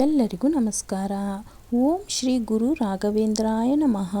ಎಲ್ಲರಿಗೂ ನಮಸ್ಕಾರ. ಓಂ ಶ್ರೀ ಗುರು ರಾಘವೇಂದ್ರಾಯ ನಮಃ.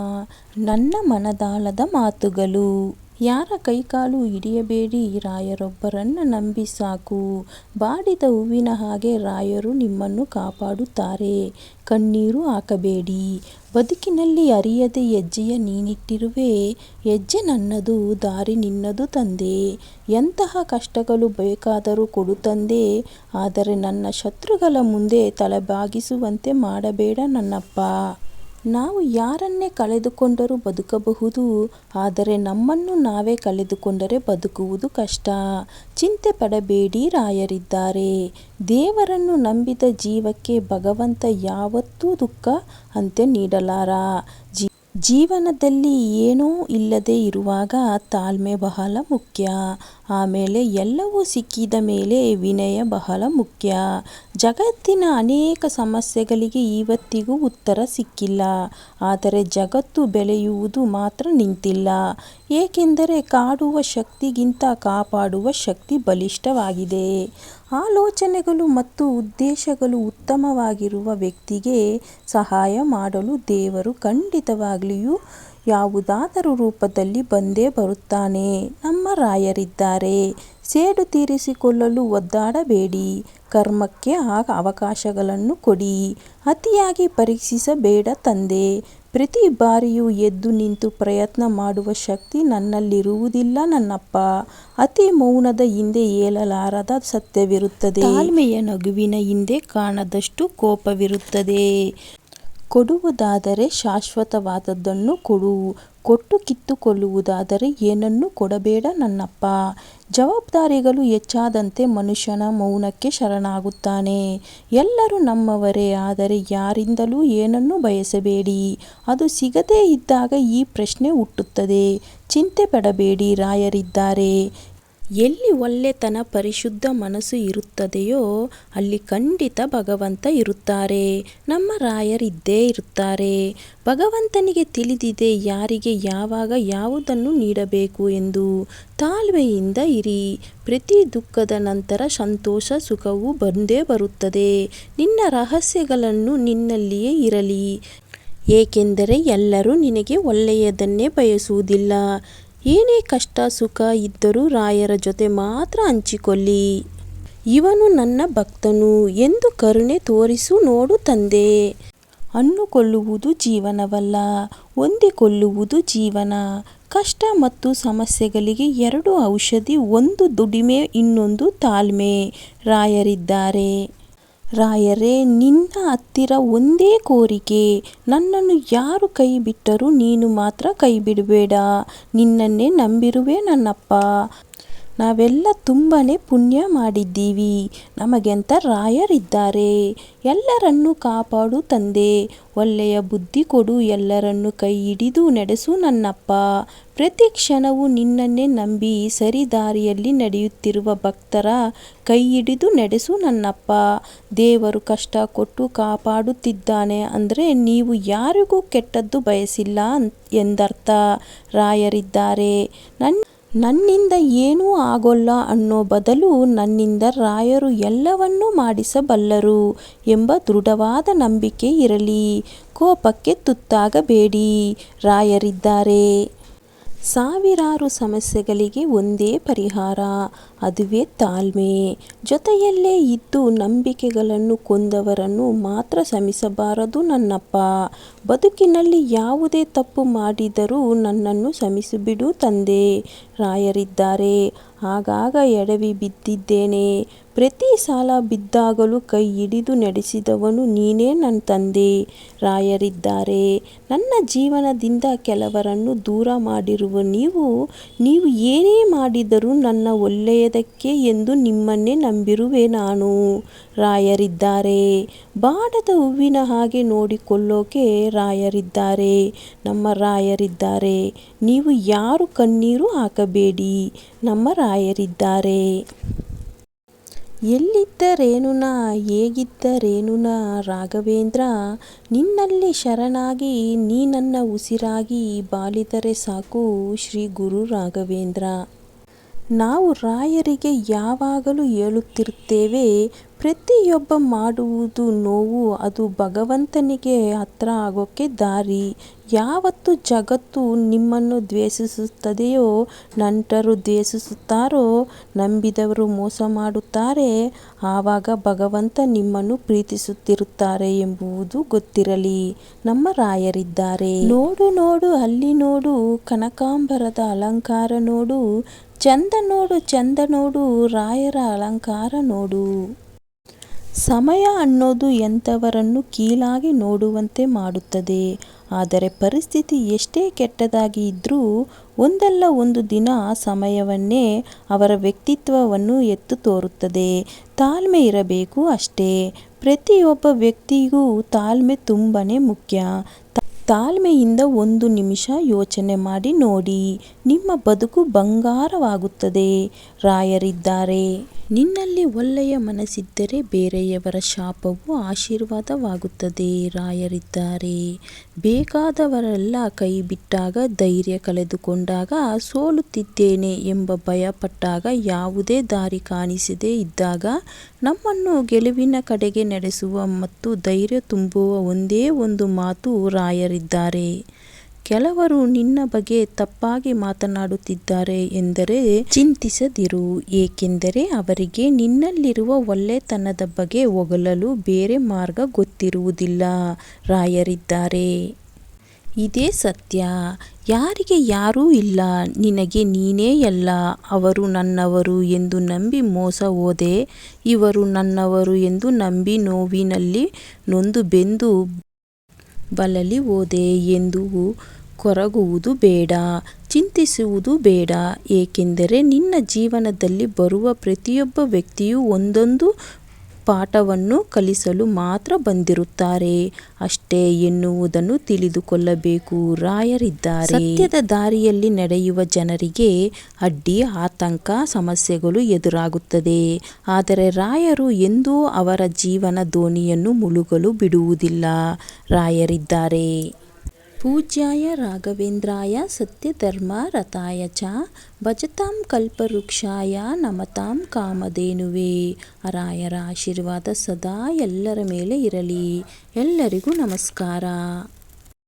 ನನ್ನ ಮನದಾಳದ ಮಾತುಗಳು. ಯಾರ ಕೈಕಾಲು ಹಿಡಿಯಬೇಡಿ ರಾಯರೊಬ್ಬರನ್ನು ನಂಬಿ ಸಾಕು. ಬಾಡಿದ ಹೂವಿನ ಹಾಗೆ ರಾಯರು ನಿಮ್ಮನ್ನು ಕಾಪಾಡುತ್ತಾರೆ. ಕಣ್ಣೀರು ಹಾಕಬೇಡಿ. ಬದುಕಿನಲ್ಲಿ ಅರಿಯದೆ ಹೆಜ್ಜೆಯ ನೀನಿಟ್ಟಿರುವೆ. ಹೆಜ್ಜೆ ನನ್ನದು, ದಾರಿ ನಿನ್ನದು ತಂದೆ. ಎಂತಹ ಕಷ್ಟಗಳು ಬೇಕಾದರೂ ಕೊಡು ತಂದೆ. ಆದರೆ ನನ್ನ ಶತ್ರುಗಳ ಮುಂದೆ ತಲೆಬಾಗಿಸುವಂತೆ ಮಾಡಬೇಡ ನನ್ನಪ್ಪ. ನಾವು ಯಾರನ್ನೇ ಕಳೆದುಕೊಂಡರೂ ಬದುಕಬಹುದು, ಆದರೆ ನಮ್ಮನ್ನು ನಾವೇ ಕಳೆದುಕೊಂಡರೆ ಬದುಕುವುದು ಕಷ್ಟ. ಚಿಂತೆ ಪಡಬೇಡಿ ರಾಯರಿದ್ದಾರೆ. ದೇವರನ್ನು ನಂಬಿದ ಜೀವಕ್ಕೆ ಭಗವಂತ ಯಾವತ್ತೂ ದುಃಖ ಅಂತ್ಯ ನೀಡಲಾರ. ಜೀವನದಲ್ಲಿ ಏನೂ ಇಲ್ಲದೆ ಇರುವಾಗ ತಾಳ್ಮೆ ಬಹಳ ಮುಖ್ಯ. ಆಮೇಲೆ ಎಲ್ಲವೂ ಸಿಕ್ಕಿದ ಮೇಲೆ ವಿನಯ ಬಹಳ ಮುಖ್ಯ. ಜಗತ್ತಿನ ಅನೇಕ ಸಮಸ್ಯೆಗಳಿಗೆ ಇವತ್ತಿಗೂ ಉತ್ತರ ಸಿಕ್ಕಿಲ್ಲ. ಆದರೆ ಜಗತ್ತು ಬೆಳೆಯುವುದು ಮಾತ್ರ ನಿಂತಿಲ್ಲ. ಏಕೆಂದರೆ ಕಾಡುವ ಶಕ್ತಿಗಿಂತ ಕಾಪಾಡುವ ಶಕ್ತಿ ಬಲಿಷ್ಠವಾಗಿದೆ. ಆಲೋಚನೆಗಳು ಮತ್ತು ಉದ್ದೇಶಗಳು ಉತ್ತಮವಾಗಿರುವ ವ್ಯಕ್ತಿಗೆ ಸಹಾಯ ಮಾಡಲು ದೇವರು ಖಂಡಿತವಾಗಿಯೂ ಯಾವುದಾದರೂ ರೂಪದಲ್ಲಿ ಬಂದೇ ಬರುತ್ತಾನೆ. ನಮ್ಮ ರಾಯರಿದ್ದಾರೆ. ಸೇಡು ತೀರಿಸಿಕೊಳ್ಳಲು ಒದ್ದಾಡಬೇಡಿ. ಕರ್ಮಕ್ಕೆ ಅವಕಾಶಗಳನ್ನು ಕೊಡಿ. ಅತಿಯಾಗಿ ಪರೀಕ್ಷಿಸಬೇಡ ತಂದೆ. ಪ್ರತಿ ಬಾರಿಯೂ ಎದ್ದು ನಿಂತು ಪ್ರಯತ್ನ ಮಾಡುವ ಶಕ್ತಿ ನನ್ನಲ್ಲಿರುವುದಿಲ್ಲ ನನ್ನಪ್ಪ. ಅತಿ ಮೌನದ ಹಿಂದೆ ಹೇಳಲಾರದ ಸತ್ಯವಿರುತ್ತದೆ. ತಾಳ್ಮೆಯ ನಗುವಿನ ಹಿಂದೆ ಕಾಣದಷ್ಟು ಕೋಪವಿರುತ್ತದೆ. ಕೊಡುವುದಾದರೆ ಶಾಶ್ವತವಾದದ್ದನ್ನು ಕೊಡು, ಕೊಟ್ಟು ಕಿತ್ತುಕೊಳ್ಳುವುದಾದರೆ ಏನನ್ನೂ ಕೊಡಬೇಡ ನನ್ನಪ್ಪ. ಜವಾಬ್ದಾರಿಗಳು ಹೆಚ್ಚಾದಂತೆ ಮನುಷ್ಯನ ಮೌನಕ್ಕೆ ಶರಣಾಗುತ್ತಾನೆ. ಎಲ್ಲರೂ ನಮ್ಮವರೇ, ಆದರೆ ಯಾರಿಂದಲೂ ಏನನ್ನೂ ಬಯಸಬೇಡಿ. ಅದು ಸಿಗದೇ ಇದ್ದಾಗ ಈ ಪ್ರಶ್ನೆ ಹುಟ್ಟುತ್ತದೆ. ಚಿಂತೆ ಪಡಬೇಡಿ ರಾಯರಿದ್ದಾರೆ. ಎಲ್ಲಿ ಒಳ್ಳೆತನ ಪರಿಶುದ್ಧ ಮನಸ್ಸು ಇರುತ್ತದೆಯೋ ಅಲ್ಲಿ ಖಂಡಿತ ಭಗವಂತ ಇರುತ್ತಾರೆ. ನಮ್ಮ ರಾಯರಿದ್ದೇ ಇರುತ್ತಾರೆ. ಭಗವಂತನಿಗೆ ತಿಳಿದಿದೆ ಯಾರಿಗೆ ಯಾವಾಗ ಯಾವುದನ್ನು ನೀಡಬೇಕು ಎಂದು. ತಾಳ್ಮೆಯಿಂದ ಇರಿ. ಪ್ರತಿ ದುಃಖದ ನಂತರ ಸಂತೋಷ, ಸುಖವು ಬಂದೇ ಬರುತ್ತದೆ. ನಿನ್ನ ರಹಸ್ಯಗಳನ್ನು ನಿನ್ನಲ್ಲಿಯೇ ಇರಲಿ. ಏಕೆಂದರೆ ಎಲ್ಲರೂ ನಿನಗೆ ಒಳ್ಳೆಯದನ್ನೇ ಬಯಸುವುದಿಲ್ಲ. ಏನೇ ಕಷ್ಟ, ಸುಖ ಇದ್ದರೂ ರಾಯರ ಜೊತೆ ಮಾತ್ರ ಹಂಚಿಕೊಳ್ಳಿ. ಇವನು ನನ್ನ ಭಕ್ತನು ಎಂದು ಕರುಣೆ ತೋರಿಸು ನೋಡು ತಂದೆ. ಅನ್ನುಕೊಳ್ಳುವುದು ಜೀವನವಲ್ಲ, ಹೊಂದಿಕೊಳ್ಳುವುದು ಜೀವನ. ಕಷ್ಟ ಮತ್ತು ಸಮಸ್ಯೆಗಳಿಗೆ ಎರಡು ಔಷಧಿ, ಒಂದು ದುಡಿಮೆ, ಇನ್ನೊಂದು ತಾಳ್ಮೆ. ರಾಯರಿದ್ದಾರೆ. ರಾಯರೇ, ನಿನ್ನ ಹತ್ತಿರ ಒಂದೇ ಕೋರಿಕೆ. ನನ್ನನ್ನು ಯಾರು ಕೈ ಬಿಟ್ಟರೂ ನೀನು ಮಾತ್ರ ಕೈ ಬಿಡಬೇಡ ನಿನ್ನನ್ನೇ ನಂಬಿರುವೆ ನನ್ನಪ್ಪ. ನಾವೆಲ್ಲ ತುಂಬಾ ಪುಣ್ಯ ಮಾಡಿದ್ದೀವಿ. ನಮಗೆಂತ ರಾಯರಿದ್ದಾರೆ. ಎಲ್ಲರನ್ನೂ ಕಾಪಾಡು ತಂದೆ. ಒಳ್ಳೆಯ ಬುದ್ಧಿ ಕೊಡು. ಎಲ್ಲರನ್ನು ಕೈ ಹಿಡಿದು ನಡೆಸು ನನ್ನಪ್ಪ. ಪ್ರತಿ ಕ್ಷಣವೂ ನಿನ್ನನ್ನೇ ನಂಬಿ ಸರಿದಾರಿಯಲ್ಲಿ ನಡೆಯುತ್ತಿರುವ ಭಕ್ತರ ಕೈ ಹಿಡಿದು ನಡೆಸು ನನ್ನಪ್ಪ. ದೇವರು ಕಷ್ಟ ಕೊಟ್ಟು ಕಾಪಾಡುತ್ತಿದ್ದಾನೆ ಅಂದರೆ ನೀವು ಯಾರಿಗೂ ಕೆಟ್ಟದ್ದು ಬಯಸಿಲ್ಲ ಎಂದರ್ಥ. ರಾಯರಿದ್ದಾರೆ. ನನ್ನ ನನ್ನಿಂದ ಏನೂ ಆಗೋಲ್ಲ ಅನ್ನೋ ಬದಲು ನನ್ನಿಂದ ರಾಯರು ಎಲ್ಲವನ್ನೂ ಮಾಡಿಸಬಲ್ಲರು ಎಂಬ ದೃಢವಾದ ನಂಬಿಕೆ ಇರಲಿ. ಕೋಪಕ್ಕೆ ತುತ್ತಾಗಬೇಡಿ. ರಾಯರಿದ್ದಾರೆ. ಸಾವಿರಾರು ಸಮಸ್ಯೆಗಳಿಗೆ ಒಂದೇ ಪರಿಹಾರ, ಅದುವೇ ತಾಳ್ಮೆ. ಜೊತೆಯಲ್ಲೇ ಇದ್ದು ನಂಬಿಕೆಗಳನ್ನು ಕೊಂದವರನ್ನು ಮಾತ್ರ ಶ್ರಮಿಸಬಾರದು ನನ್ನಪ್ಪ. ಬದುಕಿನಲ್ಲಿ ಯಾವುದೇ ತಪ್ಪು ಮಾಡಿದರೂ ನನ್ನನ್ನು ಶ್ರಮಿಸಿಬಿಡು ತಂದೆ. ರಾಯರಿದ್ದಾರೆ, ಆಗಾಗ ಎಡವಿ ಬಿದ್ದಿದ್ದೇನೆ. ಪ್ರತಿ ಸಾಲ ಬಿದ್ದಾಗಲೂ ಕೈ ಹಿಡಿದು ನಡೆಸಿದವನು ನೀನೇ ನನ್ನ ತಂದೆ. ರಾಯರಿದ್ದಾರೆ, ನನ್ನ ಜೀವನದಿಂದ ಕೆಲವರನ್ನು ದೂರ ಮಾಡಿರುವ ನೀವು ನೀವು ಏನೇ ಮಾಡಿದರೂ ನನ್ನ ಒಳ್ಳೆಯದಕ್ಕೆ ಎಂದು ನಿಮ್ಮನ್ನೇ ನಂಬಿರುವೆ ನಾನು. ರಾಯರಿದ್ದಾರೆ, ಬಾಡದ ಹೂವಿನ ಹಾಗೆ ನೋಡಿಕೊಳ್ಳೋಕೆ ರಾಯರಿದ್ದಾರೆ, ನಮ್ಮ ರಾಯರಿದ್ದಾರೆ. ನೀವು ಯಾರು ಕಣ್ಣೀರು ಹಾಕಬೇಡಿ, ನಮ್ಮ ರಾಯರಿದ್ದಾರೆ. ಎಲ್ಲಿದ್ದರೇನುನ ಹೇಗಿದ್ದರೇನುನ ರಾಘವೇಂದ್ರ ನಿನ್ನಲ್ಲಿ ಶರಣಾಗಿ ನೀ ನನ್ನ ಉಸಿರಾಗಿ ಬಾಲಿದರೆ ಸಾಕು ಶ್ರೀ ಗುರು ರಾಘವೇಂದ್ರ. ನಾವು ರಾಯರಿಗೆ ಯಾವಾಗಲೂ ಹೇಳುತ್ತಿರುತ್ತೇವೆ, ಪ್ರತಿಯೊಬ್ಬ ಮಾಡುವುದು ನೋವು, ಅದು ಭಗವಂತನಿಗೆ ಹತ್ರ ಆಗೋಕ್ಕೆ ದಾರಿ. ಯಾವತ್ತು ಜಗತ್ತು ನಿಮ್ಮನ್ನು ದ್ವೇಷಿಸುತ್ತದೆಯೋ, ನಂಟರು ದ್ವೇಷಿಸುತ್ತಾರೋ, ನಂಬಿದವರು ಮೋಸ ಮಾಡುತ್ತಾರೆ, ಆವಾಗ ಭಗವಂತ ನಿಮ್ಮನ್ನು ಪ್ರೀತಿಸುತ್ತಿರುತ್ತಾರೆ ಎಂಬುವುದು ಗೊತ್ತಿರಲಿ. ನಮ್ಮ ರಾಯರಿದ್ದಾರೆ. ನೋಡು ನೋಡು, ಅಲ್ಲಿ ನೋಡು, ಕನಕಾಂಬರದ ಅಲಂಕಾರ ನೋಡು ಚಂದ ನೋಡು ಚಂದ ನೋಡು, ರಾಯರ ಅಲಂಕಾರ ನೋಡು. ಸಮಯ ಅನ್ನೋದು ಎಂಥವರನ್ನು ಕೀಳಾಗಿ ನೋಡುವಂತೆ ಮಾಡುತ್ತದೆ. ಆದರೆ ಪರಿಸ್ಥಿತಿ ಎಷ್ಟೇ ಕೆಟ್ಟದಾಗಿ ಇದ್ದರೂ ಒಂದಲ್ಲ ಒಂದು ದಿನ ಸಮಯವನ್ನೇ ಅವರ ವ್ಯಕ್ತಿತ್ವವನ್ನು ಎತ್ತು ತೋರುತ್ತದೆ. ತಾಳ್ಮೆ ಇರಬೇಕು ಅಷ್ಟೇ. ಪ್ರತಿಯೊಬ್ಬ ವ್ಯಕ್ತಿಗೂ ತಾಳ್ಮೆ ತುಂಬನೇ ಮುಖ್ಯ. ತಾಳ್ಮೆಯಿಂದ ಒಂದು ನಿಮಿಷ ಯೋಚನೆ ಮಾಡಿ ನೋಡಿ. ನಿಮ್ಮ ಬದುಕು ಬಂಗಾರವಾಗುತ್ತದೆ. ರಾಯರಿದ್ದಾರೆ, ನಿನ್ನಲ್ಲಿ ಒಳ್ಳೆಯ ಮನಸ್ಸಿದ್ದರೆ ಬೇರೆಯವರ ಶಾಪವು ಆಶೀರ್ವಾದವಾಗುತ್ತದೆ. ರಾಯರಿದ್ದಾರೆ, ಬೇಕಾದವರೆಲ್ಲ ಕೈ ಬಿಟ್ಟಾಗ ಧೈರ್ಯ ಕಳೆದುಕೊಂಡಾಗ ಸೋಲುತ್ತಿದ್ದೇನೆ ಎಂಬ ಭಯಪಟ್ಟಾಗ ಯಾವುದೇ ದಾರಿ ಕಾಣಿಸದೇ ಇದ್ದಾಗ ನಮ್ಮನ್ನು ಗೆಲುವಿನ ಕಡೆಗೆ ನಡೆಸುವ ಮತ್ತು ಧೈರ್ಯ ತುಂಬುವ ಒಂದೇ ಒಂದು ಮಾತು ರಾಯರಿದ್ದಾರೆ. ಕೆಲವರು ನಿನ್ನ ಬಗ್ಗೆ ತಪ್ಪಾಗಿ ಮಾತನಾಡುತ್ತಿದ್ದಾರೆ ಎಂದರೆ ಚಿಂತಿಸದಿರು, ಏಕೆಂದರೆ ಅವರಿಗೆ ನಿನ್ನಲ್ಲಿರುವ ಒಳ್ಳೆತನದ ಬಗ್ಗೆ ಹೊಗಳಲು ಬೇರೆ ಮಾರ್ಗ ಗೊತ್ತಿರುವುದಿಲ್ಲ, ರಾಯರಿದ್ದಾರೆ. ಇದೇ ಸತ್ಯ. ಯಾರಿಗೆ ಯಾರೂ ಇಲ್ಲ, ನಿನಗೆ ನೀನೇ ಅಲ್ಲ. ಅವರು ನನ್ನವರು ಎಂದು ನಂಬಿ ಮೋಸ ಹೋದೆ, ಇವರು ನನ್ನವರು ಎಂದು ನಂಬಿ ನೋವಿನಲ್ಲಿ ನೊಂದು ಬೆಂದು ಬಲಲಿ ಹೋದೆ ಎಂದು ಕೊರಗುವುದು ಬೇಡ, ಚಿಂತಿಸುವುದು ಬೇಡ. ಏಕೆಂದರೆ ನಿನ್ನ ಜೀವನದಲ್ಲಿ ಬರುವ ಪ್ರತಿಯೊಬ್ಬ ವ್ಯಕ್ತಿಯೂ ಒಂದೊಂದು ಪಾಠವನ್ನು ಕಲಿಸಲು ಮಾತ್ರ ಬಂದಿರುತ್ತಾರೆ. ಅಷ್ಟೇ ಎನ್ನುವುದನ್ನು ತಿಳಿದುಕೊಳ್ಳಬೇಕು. ರಾಯರಿದ್ದಾರೆ. ಸತ್ಯದ ದಾರಿಯಲ್ಲಿ ನಡೆಯುವ ಜನರಿಗೆ ಅಡ್ಡಿ, ಆತಂಕ, ಸಮಸ್ಯೆಗಳು ಎದುರಾಗುತ್ತದೆ. ಆದರೆ ರಾಯರು ಎಂದೂ ಅವರ ಜೀವನ ದೋಣಿಯನ್ನು ಮುಳುಗಲು ಬಿಡುವುದಿಲ್ಲ. ರಾಯರಿದ್ದಾರೆ. ಪೂಜ್ಯಾಯ ರಾಘವೇಂದ್ರಾಯ ಸತ್ಯಧರ್ಮ ರಥಾಯ ಚ ಭಜತಾಂ ಕಲ್ಪವೃಕ್ಷಾಯ ನಮತಾಂ ಕಾಮಧೇನುವೇ. ರಾಯರ ಆಶೀರ್ವಾದ ಸದಾ ಎಲ್ಲರ ಮೇಲೆ ಇರಲಿ. ಎಲ್ಲರಿಗೂ ನಮಸ್ಕಾರ.